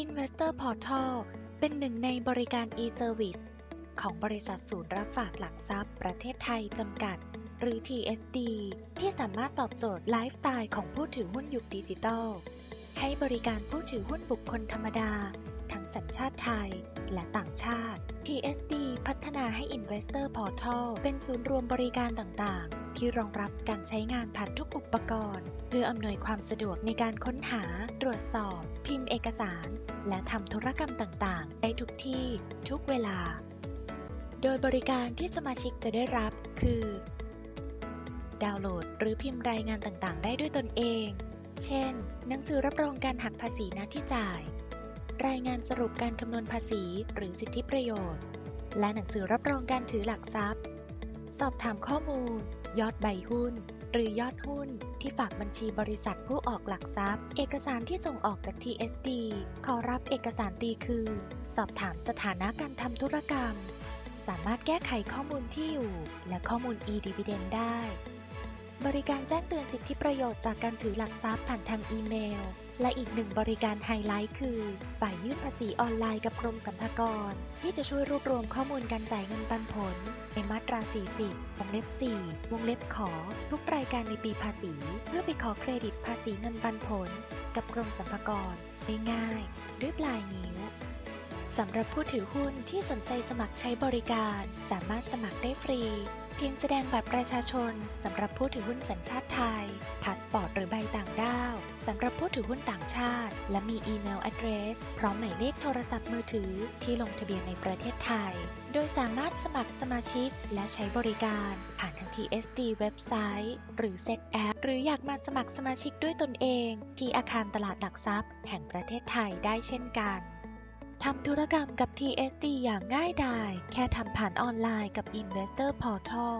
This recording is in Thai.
Investor Portal เป็นหนึ่งในบริการ e-service ของบริษัทศูนย์รับฝากหลักทรัพย์ประเทศไทยจำกัด หรือ TSD ที่สามารถตอบโจทย์ไลฟ์สไตล์ของผู้ถือหุ้นยุคดิจิทัล ให้บริการผู้ถือหุ้นบุคคลธรรมดา สัญชาติไทย และต่างชาติ TSD พัฒนาให้ Investor Portal เป็นศูนย์รวมบริการต่างๆ ที่รองรับการใช้งานผ่านทุกอุปกรณ์ เพื่ออำนวยความสะดวกในการค้นหา ตรวจสอบ พิมพ์เอกสาร และทำธุรกรรมต่างๆ ได้ทุกที่ ทุกเวลา โดยบริการที่สมาชิกจะได้รับคือ ดาวน์โหลดหรือพิมพ์รายงานต่างๆ ได้ด้วยตนเอง เช่น หนังสือรับรองการหักภาษีหน้าที่จ่าย รายงานสรุปการคำนวณภาษี หรือสิทธิประโยชน์ และหนังสือรับรองการถือหลักทรัพย์ สอบถามข้อมูล ยอดใบหุ้น หรือยอดหุ้น ที่ฝากบัญชีบริษัทผู้ออกหลักทรัพย์ เอกสารที่ส่งออกจาก TSD ขอรับเอกสารตีคืน สอบถามสถานะการทำธุรกรรม สามารถแก้ไขข้อมูลที่อยู่ และข้อมูล e-dividend ได้ บริการแจ้งเตือนสิทธิประโยชน์จากการถือหลักทรัพย์ผ่านทางอีเมล และอีกหนึ่งบริการไฮไลท์คือ ฝ่ายยื่นภาษีออนไลน์กับกรมสรรพากร ที่จะช่วยรวบรวมข้อมูลการจ่ายเงินปันผล ในมาตรา 40 วงเล็บ 4 วงเล็บขอ ทุกรายการในปีภาษี เพื่อไปขอเครดิตภาษีเงินปันผล กับกรมสรรพากรได้ง่ายๆด้วยปลายนิ้วสำหรับผู้ถือหุ้นที่สนใจสมัครใช้บริการ สามารถสมัครได้ฟรี พียงแสดงบัตรประชาชนสำหรับผู้ถือหุ้นสัญชาติไทย พาสปอร์ตหรือใบต่างด้าวสำหรับผู้ถือหุ้นต่างชาติ และมีอีเมล address พร้อมหมายเลขโทรศัพท์มือถือที่ลงทะเบียนในประเทศไทย โดยสามารถสมัครสมาชิกและใช้บริการผ่านทาง TSD เว็บไซต์ หรือ Set App หรืออยากมาสมัครสมาชิกด้วยตนเอง ที่อาคารตลาดหลักทรัพย์ แห่งประเทศไทยได้เช่นกัน ทำธุรกรรมกับ TSD อย่างง่ายดาย แค่ทำผ่านออนไลน์กับ Investor Portal